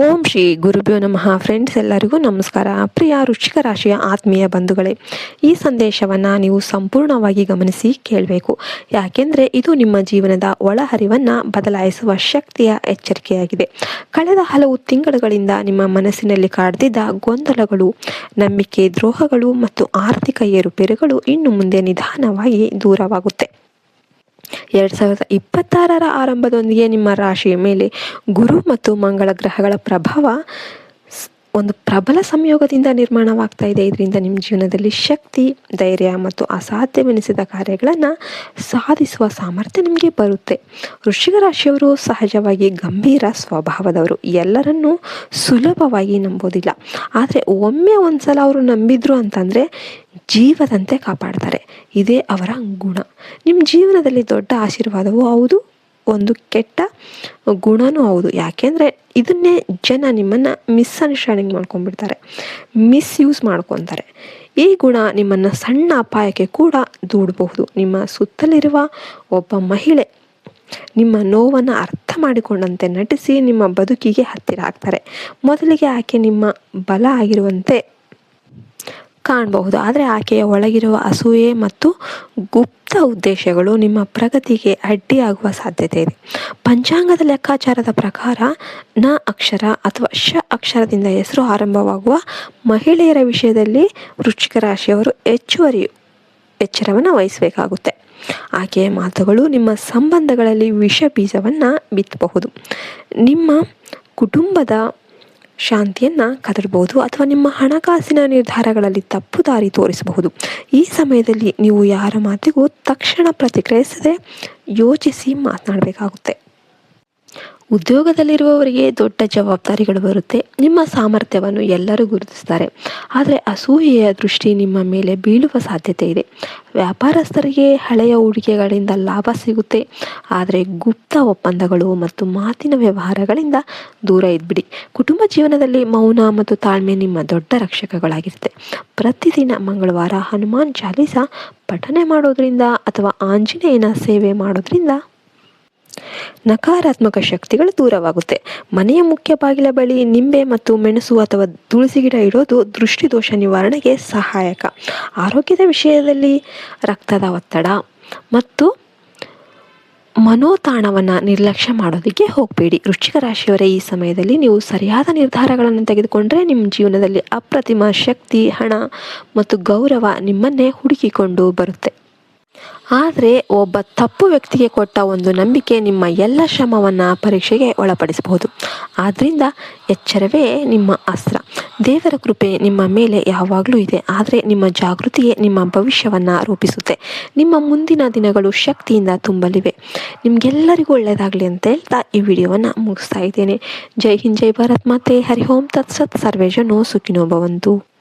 ಓಂ ಶ್ರೀ ಗುರುಭ್ಯೋ ನಮಃ ಫ್ರೆಂಡ್ಸ್ ಎಲ್ಲರಿಗೂ ನಮಸ್ಕಾರ. ಪ್ರಿಯ ರುಚಿಕ ರಾಶಿಯ ಆತ್ಮೀಯ ಬಂಧುಗಳೇ, ಈ ಸಂದೇಶವನ್ನು ನೀವು ಸಂಪೂರ್ಣವಾಗಿ ಗಮನಿಸಿ ಕೇಳಬೇಕು. ಯಾಕೆಂದರೆ ಇದು ನಿಮ್ಮ ಜೀವನದ ಒಳಹರಿವನ್ನು ಬದಲಾಯಿಸುವ ಶಕ್ತಿಯ ಎಚ್ಚರಿಕೆಯಾಗಿದೆ. ಕಳೆದ ಹಲವು ತಿಂಗಳುಗಳಿಂದ ನಿಮ್ಮ ಮನಸ್ಸಿನಲ್ಲಿ ಕಾಡ್ದಿದ್ದ ಗೊಂದಲಗಳು, ನಂಬಿಕೆ ದ್ರೋಹಗಳು ಮತ್ತು ಆರ್ಥಿಕ ಏರುಪೇರುಗಳು ಇನ್ನು ಮುಂದೆ ನಿಧಾನವಾಗಿ ದೂರವಾಗುತ್ತೆ. ಎರಡು ಸಾವಿರದ ಇಪ್ಪತ್ತಾರರ ಆರಂಭದೊಂದಿಗೆ ನಿಮ್ಮ ರಾಶಿಯ ಮೇಲೆ ಗುರು ಮತ್ತು ಮಂಗಳ ಗ್ರಹಗಳ ಪ್ರಭಾವ ಒಂದು ಪ್ರಬಲ ಸಂಯೋಗದಿಂದ ನಿರ್ಮಾಣವಾಗ್ತಾ ಇದೆ. ಇದರಿಂದ ನಿಮ್ಮ ಜೀವನದಲ್ಲಿ ಶಕ್ತಿ, ಧೈರ್ಯ ಮತ್ತು ಅಸಾಧ್ಯವೆನಿಸಿದ ಕಾರ್ಯಗಳನ್ನು ಸಾಧಿಸುವ ಸಾಮರ್ಥ್ಯ ನಿಮಗೆ ಬರುತ್ತೆ. ವೃಶ್ಚಿಕ ರಾಶಿಯವರು ಸಹಜವಾಗಿ ಗಂಭೀರ ಸ್ವಭಾವದವರು. ಎಲ್ಲರನ್ನೂ ಸುಲಭವಾಗಿ ನಂಬೋದಿಲ್ಲ. ಆದರೆ ಒಮ್ಮೆ ಒಂದ್ಸಲ ಅವರು ನಂಬಿದ್ರು ಅಂತಂದರೆ ಜೀವದಂತೆ ಕಾಪಾಡ್ತಾರೆ. ಇದೇ ಅವರ ಗುಣ. ನಿಮ್ಮ ಜೀವನದಲ್ಲಿ ದೊಡ್ಡ ಆಶೀರ್ವಾದವೂ ಹೌದು, ಒಂದು ಕೆಟ್ಟ ಗುಣನೂ ಹೌದು. ಯಾಕೆಂದರೆ ಇದನ್ನೇ ಜನ ನಿಮ್ಮನ್ನು ಮಿಸ್ಅಂಡರ್ಸ್ಟ್ಯಾಂಡಿಂಗ್ ಮಾಡ್ಕೊಂಡ್ಬಿಡ್ತಾರೆ ಮಿಸ್ಯೂಸ್ ಮಾಡ್ಕೊತಾರೆ. ಈ ಗುಣ ನಿಮ್ಮನ್ನು ಸಣ್ಣ ಅಪಾಯಕ್ಕೆ ಕೂಡ ದೂಡಬಹುದು. ನಿಮ್ಮ ಸುತ್ತಲಿರುವ ಒಬ್ಬ ಮಹಿಳೆ ನಿಮ್ಮ ನೋವನ್ನು ಅರ್ಥ ಮಾಡಿಕೊಂಡಂತೆ ನಟಿಸಿ ನಿಮ್ಮ ಬದುಕಿಗೆ ಹತ್ತಿರ ಆಗ್ತಾರೆ. ಮೊದಲಿಗೆ ಆಕೆ ನಿಮ್ಮ ಬಲ ಆಗಿರುವಂತೆ ಕಾಣಬಹುದು. ಆದರೆ ಆಕೆಯ ಒಳಗಿರುವ ಅಸೂಯೆ ಮತ್ತು ಗುಪ್ತ ಉದ್ದೇಶಗಳು ನಿಮ್ಮ ಪ್ರಗತಿಗೆ ಅಡ್ಡಿಯಾಗುವ ಸಾಧ್ಯತೆ ಇದೆ. ಪಂಚಾಂಗದ ಲೆಕ್ಕಾಚಾರದ ಪ್ರಕಾರ ನ ಅಕ್ಷರ ಅಥವಾ ಶ ಅಕ್ಷರದಿಂದ ಹೆಸರು ಆರಂಭವಾಗುವ ಮಹಿಳೆಯರ ವಿಷಯದಲ್ಲಿ ವೃಶ್ಚಿಕ ರಾಶಿಯವರು ಹೆಚ್ಚುವರಿ ಎಚ್ಚರವನ್ನು ವಹಿಸಬೇಕಾಗುತ್ತೆ. ಆಕೆಯ ಮಾತುಗಳು ನಿಮ್ಮ ಸಂಬಂಧಗಳಲ್ಲಿ ವಿಷ ಬೀಜವನ್ನು ಬಿತ್ತಬಹುದು. ನಿಮ್ಮ ಕುಟುಂಬದ ಶಾಂತಿಯನ್ನು ಕದಡಬಹುದು ಅಥವಾ ನಿಮ್ಮ ಹಣಕಾಸಿನ ನಿರ್ಧಾರಗಳಲ್ಲಿ ತಪ್ಪು ದಾರಿ ತೋರಿಸಬಹುದು. ಈ ಸಮಯದಲ್ಲಿ ನೀವು ಯಾರ ಮಾತಿಗೂ ತಕ್ಷಣ ಪ್ರತಿಕ್ರಿಯಿಸದೆ ಯೋಚಿಸಿ ಮಾತನಾಡಬೇಕಾಗುತ್ತೆ. ಉದ್ಯೋಗದಲ್ಲಿರುವವರಿಗೆ ದೊಡ್ಡ ಜವಾಬ್ದಾರಿಗಳು ಬರುತ್ತೆ. ನಿಮ್ಮ ಸಾಮರ್ಥ್ಯವನ್ನು ಎಲ್ಲರೂ ಗುರುತಿಸ್ತಾರೆ. ಆದರೆ ಅಸೂಯೆಯ ದೃಷ್ಟಿ ನಿಮ್ಮ ಮೇಲೆ ಬೀಳುವ ಸಾಧ್ಯತೆ ಇದೆ. ವ್ಯಾಪಾರಸ್ಥರಿಗೆ ಹಳೆಯ ಹೂಡಿಕೆಗಳಿಂದ ಲಾಭ ಸಿಗುತ್ತೆ. ಆದರೆ ಗುಪ್ತ ಒಪ್ಪಂದಗಳು ಮತ್ತು ಮಾತಿನ ವ್ಯವಹಾರಗಳಿಂದ ದೂರ ಇದ್ಬಿಡಿ. ಕುಟುಂಬ ಜೀವನದಲ್ಲಿ ಮೌನ ಮತ್ತು ತಾಳ್ಮೆ ನಿಮ್ಮ ದೊಡ್ಡ ರಕ್ಷಕಗಳಾಗಿರುತ್ತೆ. ಪ್ರತಿದಿನ ಮಂಗಳವಾರ ಹನುಮಾನ್ ಚಾಲೀಸ, ಪಠನೆ ಮಾಡೋದ್ರಿಂದ ಅಥವಾ ಆಂಜನೇಯನ ಸೇವೆ ಮಾಡೋದ್ರಿಂದ ನಕಾರಾತ್ಮಕ ಶಕ್ತಿಗಳು ದೂರವಾಗುತ್ತೆ. ಮನೆಯ ಮುಖ್ಯ ಬಾಗಿಲ ಬಳಿ ನಿಂಬೆ ಮತ್ತು ಮೆಣಸು ಅಥವಾ ತುಳಸಿ ಗಿಡ ಇಡೋದು ದೃಷ್ಟಿದೋಷ ನಿವಾರಣೆಗೆ ಸಹಾಯಕ. ಆರೋಗ್ಯದ ವಿಷಯದಲ್ಲಿ ರಕ್ತದ ಒತ್ತಡ ಮತ್ತು ಮನೋತಾಣವನ್ನು ನಿರ್ಲಕ್ಷ್ಯ ಮಾಡೋದಕ್ಕೆ ಹೋಗಬೇಡಿ. ವೃಶ್ಚಿಕ ರಾಶಿಯವರೇ, ಈ ಸಮಯದಲ್ಲಿ ನೀವು ಸರಿಯಾದ ನಿರ್ಧಾರಗಳನ್ನು ತೆಗೆದುಕೊಂಡ್ರೆ ನಿಮ್ಮ ಜೀವನದಲ್ಲಿ ಅಪ್ರತಿಮ ಶಕ್ತಿ, ಹಣ ಮತ್ತು ಗೌರವ ನಿಮ್ಮನ್ನೇ ಹುಡುಕಿಕೊಂಡು ಬರುತ್ತೆ. ಆದರೆ ಒಬ್ಬ ತಪ್ಪು ವ್ಯಕ್ತಿಗೆ ಕೊಟ್ಟ ಒಂದು ನಂಬಿಕೆ ನಿಮ್ಮ ಎಲ್ಲ ಶ್ರಮವನ್ನು ಪರೀಕ್ಷೆಗೆ ಒಳಪಡಿಸಬಹುದು. ಆದ್ದರಿಂದ ಎಚ್ಚರವೇ ನಿಮ್ಮ ಅಸ್ತ್ರ. ದೇವರ ಕೃಪೆ ನಿಮ್ಮ ಮೇಲೆ ಯಾವಾಗಲೂ ಇದೆ. ಆದರೆ ನಿಮ್ಮ ಜಾಗೃತಿಯೇ ನಿಮ್ಮ ಭವಿಷ್ಯವನ್ನು ರೂಪಿಸುತ್ತೆ. ನಿಮ್ಮ ಮುಂದಿನ ದಿನಗಳು ಶಕ್ತಿಯಿಂದ ತುಂಬಲಿವೆ. ನಿಮಗೆಲ್ಲರಿಗೂ ಒಳ್ಳೆಯದಾಗಲಿ ಅಂತ ಹೇಳ್ತಾ ಈ ವಿಡಿಯೋವನ್ನು ಮುಗಿಸ್ತಾ ಇದ್ದೇನೆ. ಜೈ ಹಿಂದ್, ಜೈ ಭಾರತ್ ಮಾತೆ. ಹರಿ ಓಂ. ತತ್ಸತ್. ಸರ್ವೇಜನೋ ಸುಖಿನೋ ಭವಂತು.